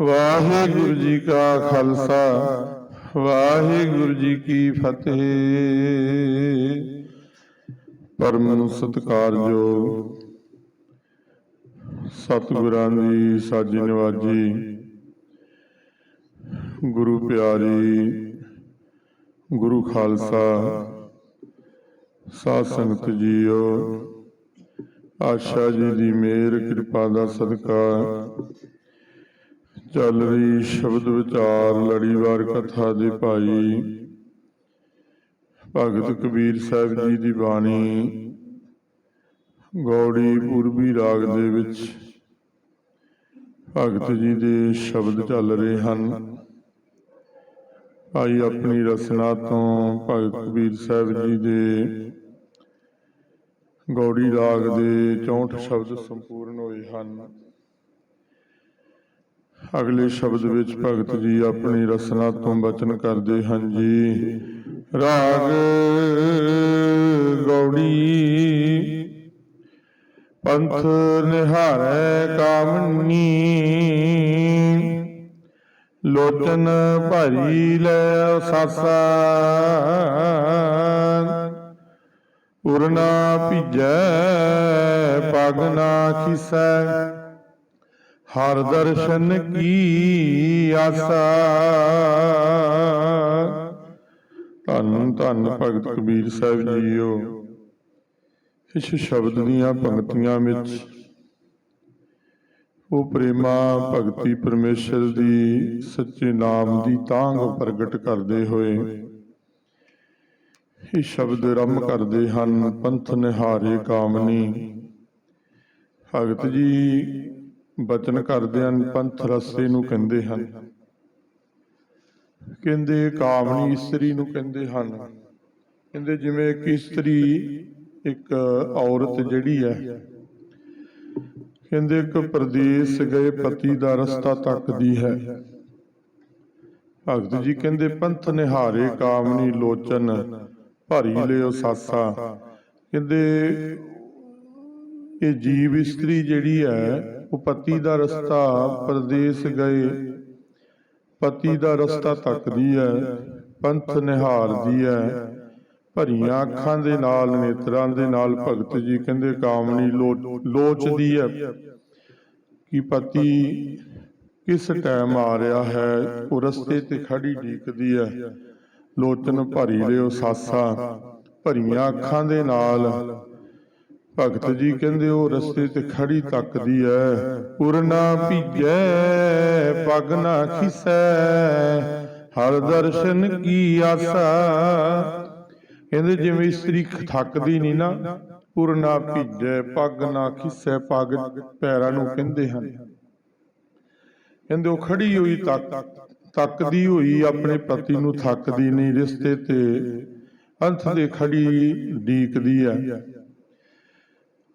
ਵਾਹਿਗੁਰੂ ਜੀ ਕਾ ਖਾਲਸਾ, ਵਾਹਿਗੁਰੂ ਜੀ ਕੀ ਫਤਿਹ। ਪਰਮ ਸਤਿਕਾਰਯੋਗ ਸਤਿਗੁਰਾਂ ਦੀ ਸਾਜੀ ਨਵਾਜੀ। ਗੁਰੂ ਪਿਆਰੀ, ਗੁਰੂ ਖਾਲਸਾ, ਸਾਧ ਸੰਗਤ ਜੀਓ, ਆਸ਼ਾ ਜੀ ਦੀ ਮਿਹਰ ਕਿਰਪਾ ਦਾ ਸਦਕਾ ਚੱਲ ਰਹੀ ਸ਼ਬਦ ਵਿਚਾਰ ਲੜੀਵਾਰ ਕਥਾ ਦੇ ਭਾਈ ਭਗਤ ਕਬੀਰ ਸਾਹਿਬ ਜੀ ਦੀ ਬਾਣੀ, ਗੌੜੀ ਪੂਰਬੀ ਰਾਗ ਦੇ ਵਿੱਚ ਭਗਤ ਜੀ ਦੇ ਸ਼ਬਦ ਚੱਲ ਰਹੇ ਹਨ। ਭਾਈ ਆਪਣੀ ਰਸਨਾ ਤੋਂ ਭਗਤ ਕਬੀਰ ਸਾਹਿਬ ਜੀ ਦੇ ਗੌੜੀ ਰਾਗ ਦੇ 64 ਸ਼ਬਦ ਸੰਪੂਰਨ ਹੋਏ ਹਨ। ਅਗਲੇ ਸ਼ਬਦ ਵਿੱਚ ਭਗਤ ਜੀ ਆਪਣੀ ਰਸਨਾ ਤੋਂ ਬਚਨ ਕਰਦੇ ਹਨ ਜੀ। ਰਾਗ ਗੌੜੀ। ਪੰਥ ਨਿਹਾਰੈ ਕਾਮਨੀ। ਲੋਚਨ ਭਰੀ ਲੈ ਸਾਸਾ ਉਰਨਾ ਭਿਜੈ, ਪਗ ਨਾ ਖਿਸੈ। ਹਰ ਦਰਸ਼ਨ ਕੀ ਆਸਾ? ਧੰਨ ਧੰਨ ਭਗਤ ਕਬੀਰ ਸਾਹਿਬ ਜੀਓ। ਇਸ ਸ਼ਬਦ ਦੀਆਂ ਪੰਕਤੀਆਂ ਵਿੱਚ ਉਹ ਪ੍ਰੇਮਾ ਭਗਤੀ ਪਰਮੇਸ਼ਰ ਦੀ ਸੱਚੇ ਨਾਮ ਦੀ ਤਾਂਘ ਪ੍ਰਗਟ ਕਰਦੇ ਹੋਏ। ਇਹ ਸ਼ਬਦ ਰਮ ਕਰਦੇ ਹਨ ਪੰਥ ਨਿਹਾਰੇ ਕਾਮਨੀ। ਭਗਤ ਜੀ ਬਚਨ ਕਰਦੇ ਹਨ ਪੰਥ ਰਸਤੇ ਨੂੰ ਕਹਿੰਦੇ ਹਨ। ਕਹਿੰਦੇ ਕਾਮਣੀ ਇਸਤਰੀ ਨੂੰ ਕਹਿੰਦੇ ਹਨ। ਕਹਿੰਦੇ ਜਿਵੇਂ ਇੱਕ ਇਸਤਰੀ ਇੱਕ ਔਰਤ ਜਿਹੜੀ ਹੈ, ਕਹਿੰਦੇ ਇੱਕ ਪ੍ਰਦੇਸ਼ ਗਏ ਪਤੀ ਦਾ ਰਸਤਾ ਤੱਕਦੀ ਹੈ। ਭਗਤ ਜੀ ਕਹਿੰਦੇ ਪੰਥ ਨਿਹਾਰੇ ਕਾਮਣੀ ਲੋਚਨ, ਭਰੀ ਲਿਓ ਸਾਸਾ। ਕਹਿੰਦੇ ਇਹ ਜੀਵ ਇਸਤਰੀ ਜਿਹੜੀ ਹੈ ਉਹ ਦਾ ਰਸਤਾ ਪਰਦੇਸ ਗਏ। ਪਤੀ ਦਾ ਰਸਤਾ ਤੱਕਦੀ ਹੈ ਪੰਥ ਨਿਹਾਰਦੀ ਹੈ ਭਰੀਆਂ ਅੱਖਾਂ ਦੇ ਨਾਲ, ਨੇਤਰਾਂ ਦੇ ਨਾਲ ਭਗਤ ਜੀ ਕਹਿੰਦੇ, ਕਾਮਣੀ ਲੋਚਦੀ ਹੈ ਕਿ ਪਤੀ ਕਿਸ ਟਾਈਮ ਆ ਰਿਹਾ ਹੈ, ਉਹ ਰਸਤੇ ਤੇ ਖੜੀ ਢੀਕਦੀ ਹੈ ਲੋਚਨ ਭਰੀ ਲਿਓ ਸਾਸਾ, ਭਰੀਆਂ ਅੱਖਾਂ ਦੇ ਨਾਲ ਭਗਤ ਜੀ ਕਹਿੰਦੇ ਉਹ ਰਸਤੇ ਤੇ ਖੜੀ ਤੱਕਦੀ ਐ। ਪੁਰਨਾ ਭੀਜੈ ਪਗ ਨਾ ਖਿਸੈ। ਹਰ ਦਰਸ਼ਨ ਕੀ ਆਸਾ। ਕਹਿੰਦੇ ਜਿਵੇਂ ਇਸਤਰੀ ਥੱਕਦੀ ਨਹੀਂ ਨਾ ਪੁਰਨਾ ਭੀਜੈ ਪਗ ਨਾ ਖਿਸੈ ਪਗ ਪੈਰਾਂ ਨੂੰ ਕਹਿੰਦੇ ਹਨ। ਕਹਿੰਦੇ ਉਹ ਖੜੀ ਹੋਈ ਤੱਕ ਤੱਕਦੀ ਹੋਈ ਆਪਣੇ ਪਤੀ ਨੂੰ ਥੱਕਦੀ ਨਹੀਂ ਰਿਸ਼ਤੇ ਤੇ। ਅੰਤ ਦੇ ਖੜੀ ਡੀਕਦੀ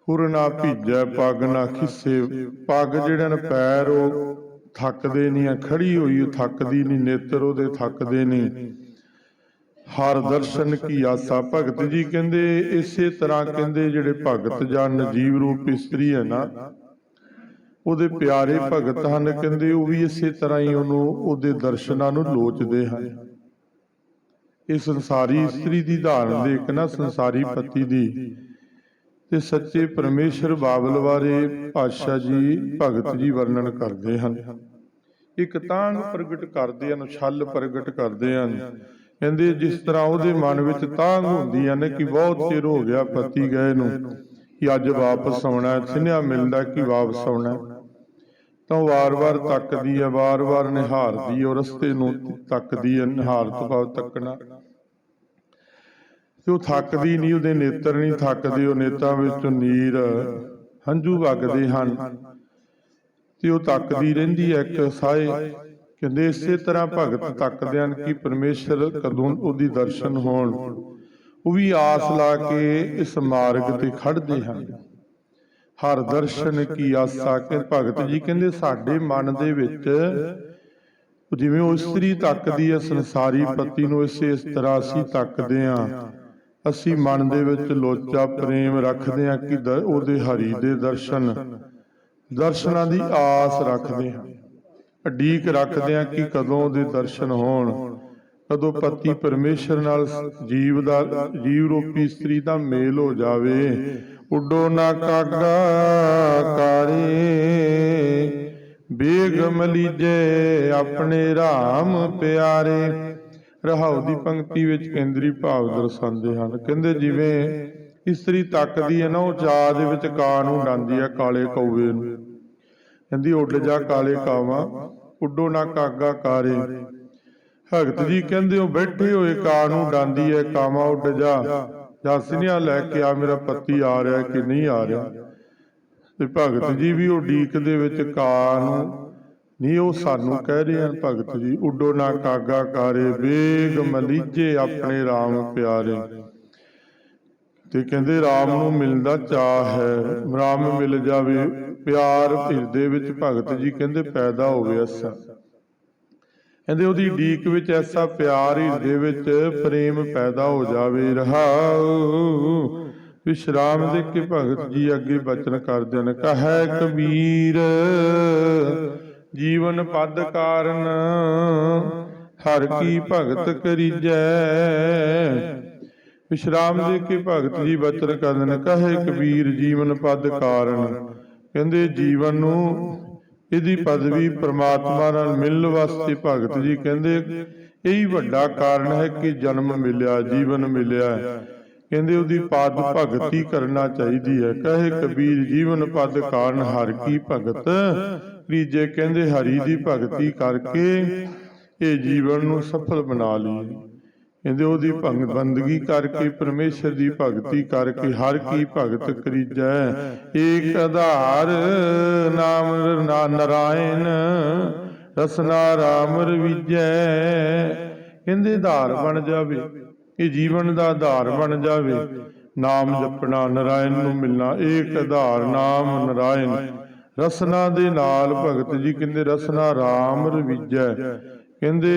ਹੁਰ ਨਾ ਭੀਜੈ, ਪੱਗ ਨਾ ਖਿੱਸੇ। ਪੱਗ ਜਿਹੜੇ ਨੇ ਪੈਰ, ਉਹ ਥੱਕਦੇ ਨਹੀਂ ਆ। ਖੜੀ ਹੋਈ, ਉਹ ਥੱਕਦੀ ਨਹੀਂ। ਨੇਤਰ ਉਹਦੇ ਥੱਕਦੇ ਨਹੀਂ। ਹਰ ਦਰਸ਼ਨ ਕੀ ਆਸਾ। ਭਗਤ ਜੀ ਕਹਿੰਦੇ, ਇਸੇ ਤਰ੍ਹਾਂ ਕਹਿੰਦੇ ਜਿਹੜੇ ਭਗਤ ਜਾਂ ਨਜੀਵ ਰੂਪ ਇਸਤਰੀ ਹੈ ਨਾ, ਉਹਦੇ ਪਿਆਰੇ ਭਗਤ ਹਨ, ਕਹਿੰਦੇ ਉਹ ਵੀ ਇਸੇ ਤਰ੍ਹਾਂ ਹੀ ਉਹਨੂੰ, ਉਹਦੇ ਦਰਸ਼ਨਾਂ ਨੂੰ ਲੋਚਦੇ ਹਨ। ਇਹ ਸੰਸਾਰੀ ਇਸਤਰੀ ਦੀ ਧਾਰਨ ਦੇ ਇੱਕ ਨਾ ਸੰਸਾਰੀ ਪਤੀ ਦੀ ਤੇ ਸੱਚੇ ਪਰਮੇਸ਼ਰ ਬਾਬਲ ਬਾਰੇ ਪਾਤਸ਼ਾਹ ਜੀ ਭਗਤ ਜੀ ਵਰਣਨ ਕਰਦੇ ਹਨ। ਇੱਕ ਤਾਂਗ ਪ੍ਰਗਟ ਕਰਦੇ ਹਨ, ਛਲ ਪ੍ਰਗਟ ਕਰਦੇ ਹਨ। ਕਹਿੰਦੇ ਜਿਸ ਤਰ੍ਹਾਂ ਉਹਦੇ ਮਨ ਵਿੱਚ ਤਾਂਗ ਹੁੰਦੀ ਹੈ ਨਾ ਕਿ ਬਹੁਤ ਚਿਰ ਹੋ ਗਿਆ ਪਤੀ ਗਏ ਨੂੰ, ਕਿ ਅੱਜ ਵਾਪਸ ਆਉਣਾ ਸਿਨਿਆ ਮਿਲਦਾ ਕਿ ਵਾਪਸ ਆਉਣਾ। ਤਾਂ ਉਹ ਵਾਰ-ਵਾਰ ਤੱਕਦੀ ਹੈ ਵਾਰ-ਵਾਰ ਨਿਹਾਰਦੀ ਹੈ ਉਹ ਰਸਤੇ ਨੂੰ ਤੱਕਦੀ ਹੈ ਨਿਹਾਰ ਤੋਂ ਤੱਕਣਾ। ਤੇ ਉਹ ਥੱਕਦੀ ਨਹੀਂ, ਉਹਦੇ ਨੇਤਰ ਨਹੀਂ ਥੱਕਦੇ, ਉਹ ਨੇਤਾਂ ਵਿੱਚੋਂ ਨੀਰ ਹੰਝੂ ਵਗਦੇ ਹਨ। ਤੇ ਉਹ ਤੱਕਦੀ ਰਹਿੰਦੀ ਹੈ ਇੱਕ ਸਾਏ। ਕਹਿੰਦੇ ਇਸੇ ਤਰ੍ਹਾਂ ਭਗਤ ਤੱਕਦੇ ਹਨ ਕਿ ਪਰਮੇਸ਼ਰ ਕਦੋਂ ਉਹਦੀ ਦਰਸ਼ਨ ਹੋਣ। ਉਹ ਵੀ ਆਸ ਲਾ ਕੇ ਇਸ ਮਾਰਗ ਤੇ ਖੜਦੇ ਹਨ। ਹਰ ਦਰਸ਼ਨ ਕੀ ਆਸਾ ਕਿ ਭਗਤ ਜੀ ਕਹਿੰਦੇ ਸਾਡੇ ਮਨ ਦੇ ਵਿੱਚ ਜਿਵੇਂ ਉਹ ਇਸਤਰੀ ਤੱਕਦੀ ਹੈ, ਸੰਸਾਰੀ ਪਤੀ ਨੂੰ ਇਸੇ ਇਸ ਤਰ੍ਹਾਂ ਅਸੀਂ ਤੱਕਦੇ ਹਾਂ। ਅਸੀਂ ਮਨ ਦੇ ਵਿੱਚ ਲੋਚਾ ਪ੍ਰੇਮ ਰੱਖਦੇ ਹਾਂ ਕਿ ਉਹਦੇ ਹਰੀ ਦੇ ਦਰਸ਼ਨ, ਦਰਸ਼ਨਾਂ ਦੀ ਆਸ ਰੱਖਦੇ ਹਾਂ। ਅਡੀਕ ਰੱਖਦੇ ਹਾਂ ਕਿ ਕਦੋਂ ਉਹਦੇ ਦਰਸ਼ਨ ਹੋਣ। ਕਦੋਂ ਪਤੀ ਪਰਮੇਸ਼ਰ ਨਾਲ ਜੀਵ ਦਾ ਜੀਵ ਰੂਪੀ ਇਸਤਰੀ ਦਾ ਮੇਲ ਹੋ ਜਾਵੇ। ਉੱਡੋ ਨਾ ਕਾਗਾ ਕਾਰੇ, ਬੇਗਮ ਲੀਜੇ ਆਪਣੇ RAM ਪਿਆਰੇ। ਰਹਾਉ ਦੀ ਪੰਕਤੀ ਵਿੱਚ ਕੇਂਦਰੀ ਭਾਵ ਦਰਸਾਉਂਦੇ ਹਨ। ਕਹਿੰਦੇ ਜਿਵੇਂ ਇਸਤਰੀ ਤੱਕਦੀ ਹੈ ਨਾ, ਉਹ ਚਾਹ ਦੇ ਵਿੱਚ ਕਾਂ ਨੂੰ ਡਾਂਦੀ ਹੈ, ਕਾਲੇ ਕੌਵੇ ਨੂੰ। ਕਹਿੰਦੀ ਉੱਡ ਜਾ ਕਾਲੇ ਕਾਵਾਂ, ਉੱਡੋ ਨਾ ਕਾਗਾ ਕਾਰੇ। ਭਗਤ ਜੀ ਕਹਿੰਦੇ ਉਹ ਬੈਠੇ ਹੋਏ ਕਾਂ ਨੂੰ ਡਾਂਦੀ ਹੈ, ਕਾਵਾਂ ਉੱਡ ਜਾ। ਜਸਨਿਆ ਲੈ ਕੇ ਆ, ਮੇਰਾ ਪਤੀ ਆ ਰਿਹਾ ਕਿ ਨਹੀਂ ਆ ਰਿਹਾ। ਤੇ ਭਗਤ ਜੀ ਵੀ ਉਹ ਡੀਕ ਦੇ ਵਿੱਚ ਕਾਂ ਨੂੰ ਨਹੀਂ ਉਹ ਸਾਨੂੰ ਕਹਿ ਰਹੇ ਹਨ ਭਗਤ ਜੀ, ਉੱਡੋ ਨਾ ਕਾਗਾ ਕਾਰੇ, ਵੇਗ ਮਲੀਜੇ ਆਪਣੇ RAM ਪਿਆਰੇ। ਤੇ ਕਹਿੰਦੇ RAM ਨੂੰ ਮਿਲਣ ਚਾਹ ਹੈ RAM ਮਿਲ ਜਾਵੇ, ਪਿਆਰ ਹਿਰਦੇ ਵਿੱਚ ਭਗਤ ਜੀ ਕਹਿੰਦੇ, ਪੈਦਾ ਹੋਵੇ ਐਸਾ ਕਹਿੰਦੇ, ਉਹਦੀ ਡੀਕ ਵਿੱਚ ਐਸਾ ਪਿਆਰ ਹਿਰਦੇ ਵਿੱਚ ਪ੍ਰੇਮ ਪੈਦਾ ਹੋ ਜਾਵੇ, ਰਹਾਉ, ਵਿਸ਼ਰਾਮ ਦੇ ਕੇ ਭਗਤ ਜੀ ਅੱਗੇ ਬਚਨ ਕਰਦੇ ਨੇ ਕਹੈ ਕਬੀਰ ਜੀਵਨ ਪਦ ਕਾਰਨ ਹਰ ਕੀ ਭਗਤ ਕਰੀਜੈ। ਵਿਸ਼ਰਾਮ ਦੇ ਕੇ ਭਗਤ ਜੀ ਬਚਨ ਕਰਦੇ ਕਹੇ ਕਬੀਰ ਜੀਵਨ ਪਦ ਕਾਰਨ। ਕਹਿੰਦੇ ਜੀਵਨ ਨੂੰ ਇਹਦੀ ਪਦਵੀ ਪ੍ਰਮਾਤਮਾ ਨਾਲ ਮਿਲਣ ਵਾਸਤੇ ਭਗਤ ਜੀ ਕਹਿੰਦੇ, ਇਹੀ ਵੱਡਾ ਕਾਰਨ ਹੈ ਕਿ ਜਨਮ ਮਿਲਿਆ, ਜੀਵਨ ਮਿਲਿਆ। ਕਹਿੰਦੇ ਉਹਦੀ ਪਦ ਭਗਤੀ ਕਰਨਾ ਚਾਹੀਦੀ ਹੈ। ਕਹੇ ਕਬੀਰ ਜੀਵਨ ਪਦ ਕਾਰਨ ਹਰ ਕੀ ਭਗਤ ਰੀਜੇ ਕਹਿੰਦੇ ਹਰੀ ਦੀ ਭਗਤੀ ਕਰਕੇ ਇਹ ਜੀਵਨ ਨੂੰ ਸਫਲ ਬਣਾ ਲਈ, ਕਹਿੰਦੇ ਉਹਦੀ ਭੰਗ ਬੰਦਗੀ ਕਰਕੇ ਪਰਮੇਸ਼ਰ ਦੀ ਭਗਤੀ ਕਰਕੇ ਹਰ ਕੀ ਭਗਤ ਕਰੀਜੈ, ਏਕ ਆਧਾਰ ਨਾਮ ਨਰਾਇਣ, ਰਸਨਾ ਰਾਮ ਰਵੀਜੈ। ਕਹਿੰਦੇ ਆਧਾਰ ਬਣ ਜਾਵੇ, ਇਹ ਜੀਵਨ ਦਾ ਆਧਾਰ ਬਣ ਜਾਵੇ, ਨਾਮ ਜਪਣਾ ਨਰਾਇਣ ਨੂੰ ਮਿਲਣਾ, ਏਕ ਆਧਾਰ ਨਾਮ ਨਰਾਇਣ। ਰਸਨਾ ਦੇ ਨਾਲ ਭਗਤ ਜੀ ਕਹਿੰਦੇ, ਰਸਨਾ ਰਾਮ ਰਵੀਜੈ। ਕਹਿੰਦੇ,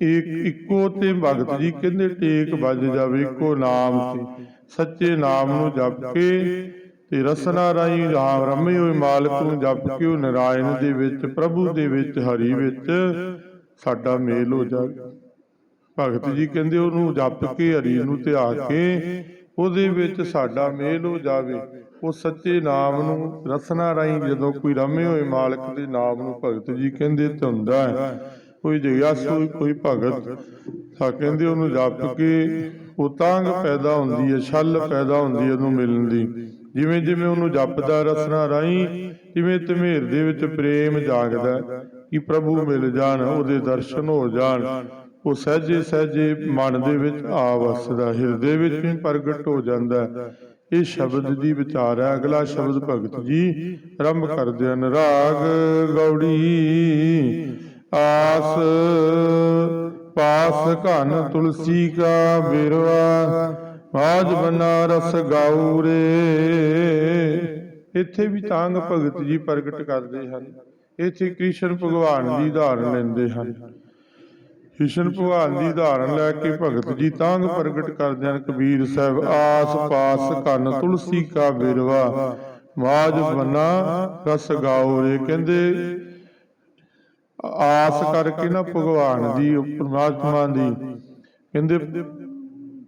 ਇੱਕ ਇੱਕੋ ਤੇ ਭਗਤ ਜੀ ਕਹਿੰਦੇ, ਟੇਕ ਵੱਜ ਜਾਵੇ ਇੱਕੋ ਨਾਮ ਤੇ। ਸੱਚੇ ਨਾਮ ਨੂੰ ਜਪ ਕੇ ਤੇ ਰਸਨਾ ਰਾਈ ਰਾਮ ਰਮੇ ਹੋਏ ਮਾਲਕ ਨੂੰ ਜਪ ਕੇ ਉਹ ਨਰਾਇਣ ਦੇ ਵਿੱਚ, ਪ੍ਰਭੂ ਦੇ ਵਿੱਚ, ਹਰੀ ਵਿੱਚ ਸਾਡਾ ਮੇਲ ਹੋ ਜਾਵੇ। ਭਗਤ ਜੀ ਕਹਿੰਦੇ, ਉਹਨੂੰ ਜਪ ਕੇ, ਹਰੀ ਨੂੰ ਧਿਆ ਕੇ ਉਹਦੇ ਵਿੱਚ ਸਾਡਾ ਮੇਲ ਹੋ ਜਾਵੇ। ਉਹ ਸੱਚੇ ਨਾਮ ਨੂੰ ਰਸਨਾ ਰਾਈ ਜਦੋਂ ਕੋਈ ਰਮੇ ਹੋਏ ਮਾਲਕ ਦੇ ਨਾਮ ਨੂੰ ਭਗਤ ਜੀ ਕਹਿੰਦੇ ਧੁੰਦਾ ਹੈ। ਕੋਈ ਜਗਿਆਸੂ, ਕੋਈ ਭਗਤ, ਤਾਂ ਕਹਿੰਦੇ ਉਹਨੂੰ ਜਪ ਕੇ ਉਹ ਪੈਦਾ ਹੁੰਦੀ ਹੈ, ਛਲ ਪੈਦਾ ਹੁੰਦੀ ਹੈ ਉਹਨੂੰ ਮਿਲਣ ਦੀ। ਜਿਵੇਂ ਜਿਵੇਂ ਉਹਨੂੰ ਜਪਦਾ ਰਸਨਾ ਰਾਈ ਜਿਵੇਂ ਧਮੇਰ ਦੇ ਵਿੱਚ ਪ੍ਰੇਮ ਜਾਗਦਾ ਕਿ ਪ੍ਰਭੂ ਮਿਲ ਜਾਣ, ਉਹਦੇ ਦਰਸ਼ਨ ਹੋ ਜਾਣ। ਉਹ ਸਹਜੇ ਸਹਜੇ ਮਨ ਦੇ ਵਿੱਚ ਆ ਵਸਦਾ ਹਿਰਦੇ ਵਿੱਚ ਵੀ ਪ੍ਰਗਟ ਹੋ ਜਾਂਦਾ ਇਹ ਸ਼ਬਦ ਦੀ ਵਿਚਾਰ ਹੈ। ਅਗਲਾ ਸ਼ਬਦ ਭਗਤ ਜੀ। ਆਰੰਭ ਕਰਦੇ ਹਨ। ਰਾਗ ਗੌੜੀ। ਆਸ ਪਾਸ ਘਨ ਤੁਲਸੀ ਕਾ ਬਿਰਵਾ ਬਾਜ ਬਨਾਰਸ ਗਾਉਰੇ। ਇੱਥੇ ਵੀ ਤਾਂਗ ਭਗਤ ਜੀ ਪ੍ਰਗਟ ਕਰਦੇ ਹਨ। ਇੱਥੇ ਕ੍ਰਿਸ਼ਨ ਭਗਵਾਨ ਦੀ ਉਦਾਹਰਨ ਲੈਂਦੇ ਹਨ। ਕ੍ਰਿਸ਼ਨ ਭਗਵਾਨ ਦੀ ਉਦਾਹਰਨ ਲੈ ਕੇ ਭਗਤ ਜੀ ਤਾਂਗ ਪ੍ਰਗਟ ਕਰਦੇ ਕਬੀਰ ਸਾਹਿਬ ਆਸ ਪਾਸ ਕੰਨ ਤੁਲਸੀ ਕਾ ਬਿਰਵਾ ਮਾਜ ਬਨਾ ਰਸ ਗਾਓ ਰੇ। ਕਹਿੰਦੇ, ਆਸ ਕਰਕੇ ਨਾ ਭਗਵਾਨ ਦੀ, ਪਰਮਾਤਮਾ ਦੀ। ਕਹਿੰਦੇ,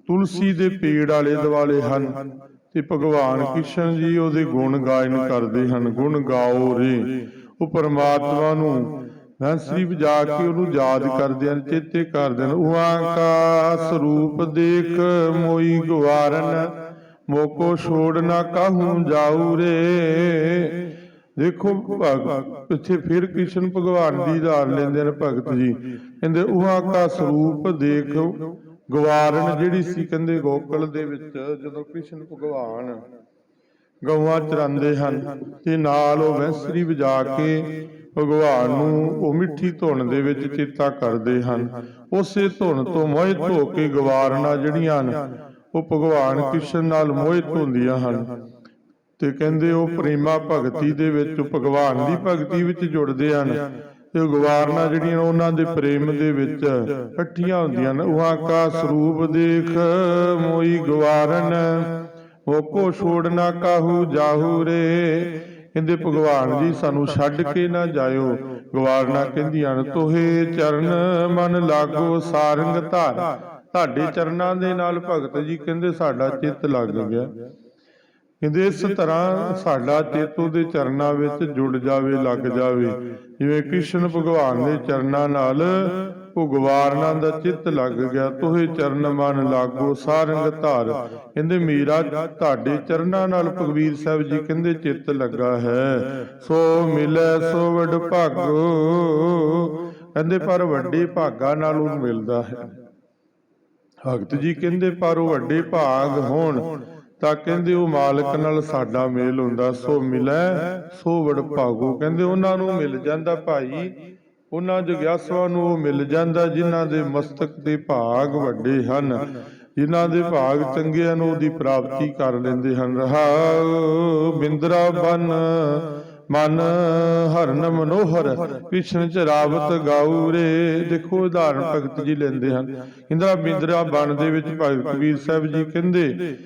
ਤੁਲਸੀ ਦੇ ਪੇੜ ਵਾਲੇ ਦੁਆਲੇ ਹਨ ਤੇ ਭਗਵਾਨ ਕ੍ਰਿਸ਼ਨ ਜੀ ਉਹਦੇ ਗੁਣ ਗਾਇਨ ਕਰਦੇ ਹਨ। ਗੁਣ ਗਾਓ ਰੇ। ਉਹ ਪਰਮਾਤਮਾ ਨੂੰ ਹੰਸਰੀ ਵਜਾ ਕੇ ਉਹਨੂੰ ਯਾਦ ਕਰਦੇ ਹਨ, ਚੇਤੇ ਕਰਦੇ ਹਨ। ਉਹਾਂ ਕਾ ਸਰੂਪ ਦੇਖ ਮੋਈ ਗਵਾਰਨ, ਮੋਕੋ ਛੋੜ ਨਾ ਕਾਹੂ ਜਾਊ ਰੇ। ਦੇਖੋ ਪਿੱਛੇ ਫਿਰ ਕ੍ਰਿਸ਼ਨ ਭਗਵਾਨ ਦੀ ਉਦਾਹਰਨ ਲੈਂਦੇ ਨੇ ਭਗਤ ਜੀ। ਕਹਿੰਦੇ ਉਹਾਂ ਕਾ ਸਰੂਪ ਦੇਖ ਗਵਾਰਨ, ਜਿਹੜੀ ਸੀ ਕਹਿੰਦੇ ਗੋਕਲ ਦੇ ਵਿੱਚ, ਜਦੋਂ ਕ੍ਰਿਸ਼ਨ ਭਗਵਾਨ ਗਊਆਂ ਚਰਾਉਂਦੇ ਹਨ, ਤੇ ਨਾਲ ਉਹ ਵੈਸਰੀ ਵਜਾ ਕੇ ਭਗਵਾਨ ਨੂੰ ਉਹ ਮਿੱਠੀ ਧੁਨ ਦੇ ਵਿੱਚ ਚੇਤਾ ਕਰਦੇ ਹਨ। ਉਸੇ ਧੁਨ ਤੋਂ ਮੋਹਿਤ ਹੋ ਕੇ ਗਵਾਰਨਾ ਜਿਹੜੀਆਂ ਹਨ ਉਹ ਭਗਵਾਨ ਕ੍ਰਿਸ਼ਨ ਨਾਲ ਮੋਹਿਤ ਹੁੰਦੀਆਂ ਹਨ। ਤੇ ਕਹਿੰਦੇ ਉਹ ਪ੍ਰੇਮਾ ਭਗਤੀ ਦੇ ਵਿੱਚ ਭਗਵਾਨ ਦੀ ਭਗਤੀ ਵਿੱਚ ਜੁੜਦੇ ਹਨ। ਤੇ ਗਵਾਰਨਾ ਜਿਹੜੀਆਂ ਉਹਨਾਂ ਦੇ ਪ੍ਰੇਮ ਦੇ ਵਿੱਚ ਇਕੱਠੀਆਂ ਹੁੰਦੀਆਂ ਨੇ। ਉਹਾਂ ਕਾ ਸਰੂਪ ਦੇਖ ਮੋਈ ਗਵਾਰਨ। ਉਹ ਕੋ ਛੋੜਨਾ ਕਾਹੂ ਜਾਹੂ ਰੇ। ਕਹਿੰਦੇ ਭਗਵਾਨ ਜੀ ਸਾਨੂੰ ਛੱਡ ਕੇ ਨਾ ਜਾਇਓ। ਗਵਾਰਨਾ ਕਹਿੰਦੀਆਂ ਤੋਹੇ ਚਰਨ ਮਨ ਲਾਗੋ ਸਾਰੰਗ ਧਾਰ। ਤੁਹਾਡੇ ਚਰਨਾਂ ਦੇ ਨਾਲ ਭਗਤ ਜੀ ਕਹਿੰਦੇ ਸਾਡਾ ਚਿੱਤ ਲੱਗ ਗਿਆ। ਕਹਿੰਦੇ ਇਸ ਤਰ੍ਹਾਂ ਸਾਡਾ ਚਿੱਤ ਉਹਦੇ ਚਰਨਾਂ ਵਿੱਚ ਜੁੜ ਜਾਵੇ ਲੱਗ ਜਾਵੇ। ਜਿਵੇਂ। ਕ੍ਰਿਸ਼ਨ ਭਗਵਾਨ ਦੇ ਚਰਨਾਂ ਨਾਲ ਉਹ ਦਾ ਚਿੱਤ ਲੱਗ ਗਿਆ, ਤੋਹੇ ਚਰਨ ਮਨ ਲਾਗੋ, ਸਾਰੰਗ ਧਾਰ। ਕਹਿੰਦੇ, ਮੀਰਾ, ਤੁਹਾਡੇ ਚਰਨਾਂ ਨਾਲ ਭਗਵੀਰ ਸਾਹਿਬ ਜੀ ਕਹਿੰਦੇ, ਚਿੱਤ ਲੱਗਾ ਹੈ। ਸੋ ਮਿਲੈ ਸੋ ਵਡ ਭਾਗੋ। ਕਹਿੰਦੇ, ਪਰ ਵੱਡੇ ਭਾਗਾ ਨਾਲ ਉਹ ਮਿਲਦਾ ਹੈ। ਭਗਤ ਜੀ ਕਹਿੰਦੇ, ਪਰ ਉਹ ਵੱਡੇ ਭਾਗ ਹੋਣ, ਤਾਂ ਕਹਿੰਦੇ, ਉਹ ਮਾਲਕ ਨਾਲ ਸਾਡਾ ਮੇਲ ਹੁੰਦਾ। ਸੋ ਮਿਲੈ ਸੋ ਵਡ ਭਾਗੋ। ਕਹਿੰਦੇ, ਉਹਨਾਂ ਨੂੰ ਮਿਲ ਜਾਂਦਾ ਭਾਈ ਉਹਨਾਂ ਜਗਿਆਸੂਆਂ ਨੂੰ ਉਹ ਮਿਲ ਜਾਂਦਾ ਜਿਨ੍ਹਾਂ ਦੇ ਮਸਤਕ ਦੇ ਭਾਗ ਵੱਡੇ ਹਨ। ਜਿਨ੍ਹਾਂ ਦੇ ਭਾਗ ਚੰਗੇ ਹਨ ਉਹਦੀ ਪ੍ਰਾਪਤੀ ਕਰ ਲੈਂਦੇ ਹਨ। ਰਹਾਉ ਬਿੰਦਰਾ ਬਨ, ਮਨ ਹਰਨ ਮਨੋਹਰ ਕ੍ਰਿਸ਼ਨ ਚ ਰਾਵਤ ਗਾਉਰੇ ਦੇਖੋ ਉਦਾਹਰਣ ਭਗਤ ਜੀ ਲੈਂਦੇ ਹਨ। ਇੰਦਰਾ ਬਿੰਦਰਾ ਬਨ ਦੇ ਵਿੱਚ ਭਗਤ ਕਬੀਰ ਸਾਹਿਬ ਜੀ ਕਹਿੰਦੇ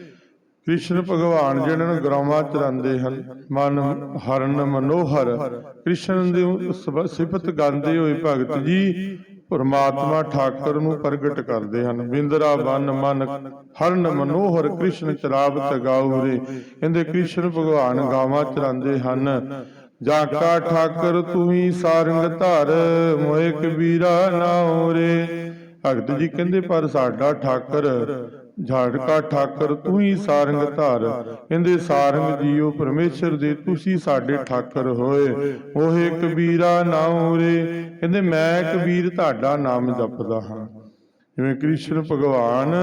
ਕ੍ਰਿਸ਼ਨ ਭਗਵਾਨ ਜਿਹਨਾਂ ਨੂੰ ਗਰਾਵਾਂ ਚਰਾਉਂਦੇ ਹਨ, ਮਨ ਹਰਨ ਮਨੋਹਰ, ਕ੍ਰਿਸ਼ਨ ਦੀ ਸਿਫਤ ਗਾਉਂਦੇ ਹੋਏ ਭਗਤ ਜੀ ਪਰਮਾਤਮਾ ਠਾਕਰ ਨੂੰ ਪ੍ਰਗਟ ਕਰਦੇ ਹਨ। ਬਿੰਦਰਾ ਬਨ ਮਨ ਹਰਨ ਮਨੋਹਰ, ਕ੍ਰਿਸ਼ਨ ਚਰਾਵਤ ਗਾਉ ਰੇ ਕਹਿੰਦੇ ਕ੍ਰਿਸ਼ਨ ਭਗਵਾਨ ਗਾਵਾਂ ਚਰਾਉਂਦੇ ਹਨ। ਜਾ ਕਾ ਠਾਕਰ ਤੂੰ ਹੀ ਸਾਰੰਗ ਧਰ ਮੋਏ ਕਬੀਰਾ ਨਾਉ ਰੇ ਭਗਤ ਜੀ ਕਹਿੰਦੇ ਪਰ ਸਾਡਾ ਠਾਕਰ ਝਾੜਕਾ ਠਾਕਰ, ਤੂੰ ਹੀ ਸਾਰੰਗ ਧਾਰ। ਕਹਿੰਦੇ, ਸਾਰੰਗ ਜੀਓ ਪਰਮੇਸ਼ਰ ਦੇ, ਤੁਸੀਂ ਸਾਡੇ ਠਾਕਰ ਹੋਏ। ਓਹੇ ਕਬੀਰਾ ਨਾਉ ਰੇ ਕਹਿੰਦੇ, ਮੈਂ ਕਬੀਰ ਤੁਹਾਡਾ ਨਾਮ ਜਪਦਾ ਹਾਂ। ਜਿਵੇਂ ਕ੍ਰਿਸ਼ਨ ਭਗਵਾਨ,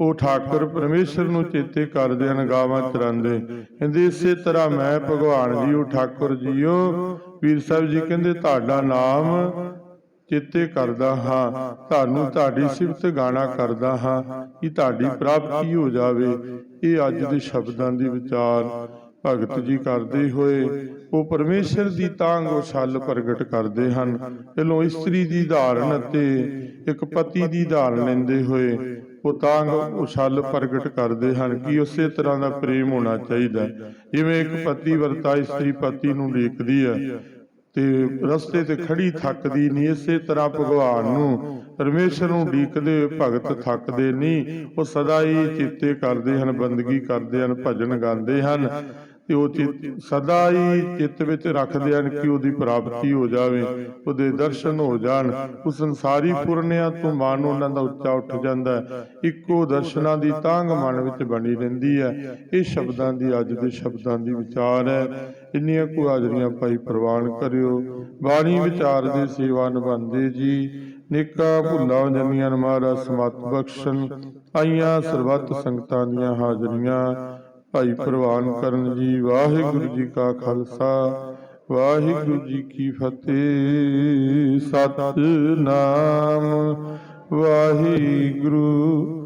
ਉਹ ਠਾਕੁਰ ਪਰਮੇਸ਼ਰ ਨੂੰ ਚੇਤੇ ਕਰਦੇ ਹਨ, ਗਾਵਾਂ ਚਰਾਉਂਦੇ। ਕਹਿੰਦੇ, ਇਸੇ ਤਰ੍ਹਾਂ ਮੈਂ ਭਗਵਾਨ ਜੀ ਉਹ ਠਾਕੁਰ ਜੀਓ। ਵੀਰ ਸਾਹਿਬ ਜੀ ਕਹਿੰਦੇ, ਤੁਹਾਡਾ ਨਾਮ ਚੇਤੇ ਕਰਦਾ ਹਾਂ, ਤੁਹਾਨੂੰ ਤੁਹਾਡੀ ਸਿਫਤ ਗਾਣਾ ਕਰਦਾ ਹਾਂ ਕਿ ਤੁਹਾਡੀ ਪ੍ਰਾਪਤੀ ਹੋ ਜਾਵੇ। ਇਹ ਅੱਜ ਦੇ ਸ਼ਬਦਾਂ ਦੀ ਵਿਚਾਰ। ਭਗਤ ਜੀ ਕਰਦੇ ਹੋਏ, ਉਹ ਪਰਮੇਸ਼ਰ ਦੀ ਤਾਂਗ ਉਹ ਛਲ ਪ੍ਰਗਟ ਕਰਦੇ ਹਨ। ਪਹਿਲੋਂ ਇਸਤਰੀ ਦੀ ਧਾਰਨ ਅਤੇ ਇੱਕ ਪਤੀ ਦੀ ਧਾਰਨ ਲੈਂਦੇ ਹੋਏ, ਉਹ ਤਾਂਗ ਉਹ ਛਲ ਪ੍ਰਗਟ ਕਰਦੇ ਹਨ ਕਿ ਉਸੇ ਤਰ੍ਹਾਂ ਦਾ ਪ੍ਰੇਮ ਹੋਣਾ ਚਾਹੀਦਾ। ਹੈ। ਜਿਵੇਂ ਇੱਕ ਪਤੀ ਵਰਤਾ ਇਸਤਰੀ ਪਤੀ ਨੂੰ ਦੇਖਦੀ ਹੈ ਤੇ ਰਸਤੇ ਤੇ ਖੜੀ ਥੱਕਦੀ ਨਹੀਂ ਇਸੇ ਤਰ੍ਹਾਂ ਭਗਵਾਨ ਨੂੰ ਪਰਮੇਸ਼ਰ ਨੂੰ ਢੀਕਦੇ ਭਗਤ ਥੱਕਦੇ ਨਹੀਂ ਉਹ ਸਦਾ ਹੀ ਚਿੱਤੇ ਕਰਦੇ ਹਨ, ਬੰਦਗੀ ਕਰਦੇ ਹਨ, ਭਜਨ ਗਾਉਂਦੇ ਹਨ। ਤੇ ਉਹ ਚਿੱਤ ਸਦਾ ਹੀ ਚਿੱਤ ਵਿੱਚ ਰੱਖਦੇ ਹਨ ਕਿ ਉਹਦੀ ਪ੍ਰਾਪਤੀ ਹੋ ਜਾਵੇ, ਉਹਦੇ ਦਰਸ਼ਨ ਹੋ ਜਾਣ। ਉਹ ਸੰਸਾਰੀ ਪੁਰਨਿਆਂ ਤੋਂ ਮਨ ਉਹਨਾਂ ਦਾ ਉੱਚਾ ਉੱਠ ਜਾਂਦਾ ਹੈ। ਇੱਕੋ ਦਰਸ਼ਨਾਂ ਦੀ ਤਾਂਗ ਮਨ ਵਿੱਚ ਬਣੀ ਰਹਿੰਦੀ ਹੈ। ਇਹ ਸ਼ਬਦਾਂ ਦੀ ਅੱਜ ਦੇ ਸ਼ਬਦਾਂ ਦੀ ਵਿਚਾਰ ਹੈ। ਇੰਨੀਆਂ ਕੁ ਹਾਜ਼ਰੀਆਂ ਭਾਈ ਪ੍ਰਵਾਨ ਕਰਿਓ। ਬਾਣੀ ਵਿਚਾਰ ਦੇ ਸੇਵਾ ਨਿਭਾਉਂਦੇ ਜੀ। ਨਿੱਕਾ ਭੁੱਲਾ ਜਮੀਆਂ ਮਹਾਰਾਜ, ਸਮਤ ਬਖਸ਼ਣ। ਆਈਆਂ ਸਰਬੱਤ ਸੰਗਤਾਂ ਦੀਆਂ ਹਾਜ਼ਰੀਆਂ। ਭਾਈ ਪ੍ਰਵਾਨ ਕਰਨ ਜੀ ਵਾਹਿਗੁਰੂ ਜੀ ਕਾ ਖਾਲਸਾ ਵਾਹਿਗੁਰੂ ਜੀ ਕੀ ਫਤਿਹ। ਸਤਨਾਮ ਵਾਹਿਗੁਰੂ